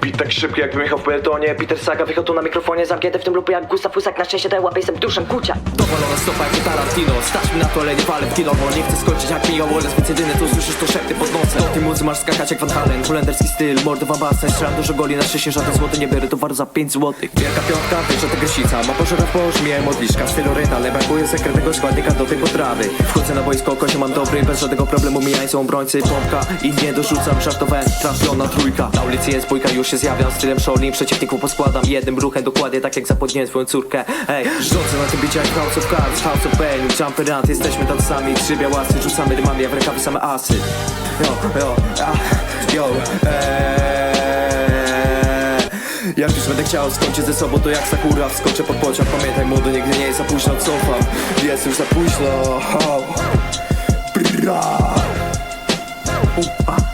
Bit tak szybki jakbym jechał w Peltonie Peter Saga wjechał tu na mikrofonie Zamknięty w tym lupie jak Gustaw Husak Na szczęście ten łapie jestem duszem kucia. Dowalona stopa jak Tarantino. Stać mi na to, ale nie walę w kino Bo nie chcę skończyć jak Mio Wallace Więc jedyne to słyszysz to szepty pod Do tej muzy masz skakać jak Van Halen. Holenderski styl, mordowa basen Strzelam dużo goli na szczęście Żaden złoty nie biorę, to war za 5 złotych. Wielka piątka, wiesz, że to gresica Ma pożera w pożmie, modliszka stylu ryda Ale brakuje sekretnego składnika do tej potrawy. Wchodzę na boisko, kosie mam dobry Bez żadnego problemu mijają są obrońcy. Pompka i nie dorzucam, żartowałem Trafiona trójka. Na ulicy jest bójka, już się zjawiam Stylem Shaolin, przeciwników poskładam Jednym ruchem dokładnie tak jak zapłodniłem swoją córkę. Ej, rzucę na tym bicie jak House of Cards House of Pain, Jumper Jesteśmy tacy sami, trzy białasy Rzucamy dymami, a w rękawy same asy. Yo, yo, ah, yo, eee. Jak już będę chciał skończyć ze sobą, to jak Sakura Wskoczę pod pociąg, pamiętaj młody, nigdy nie jest za późno Cofam, jest już za późno oh. Bra. Upa.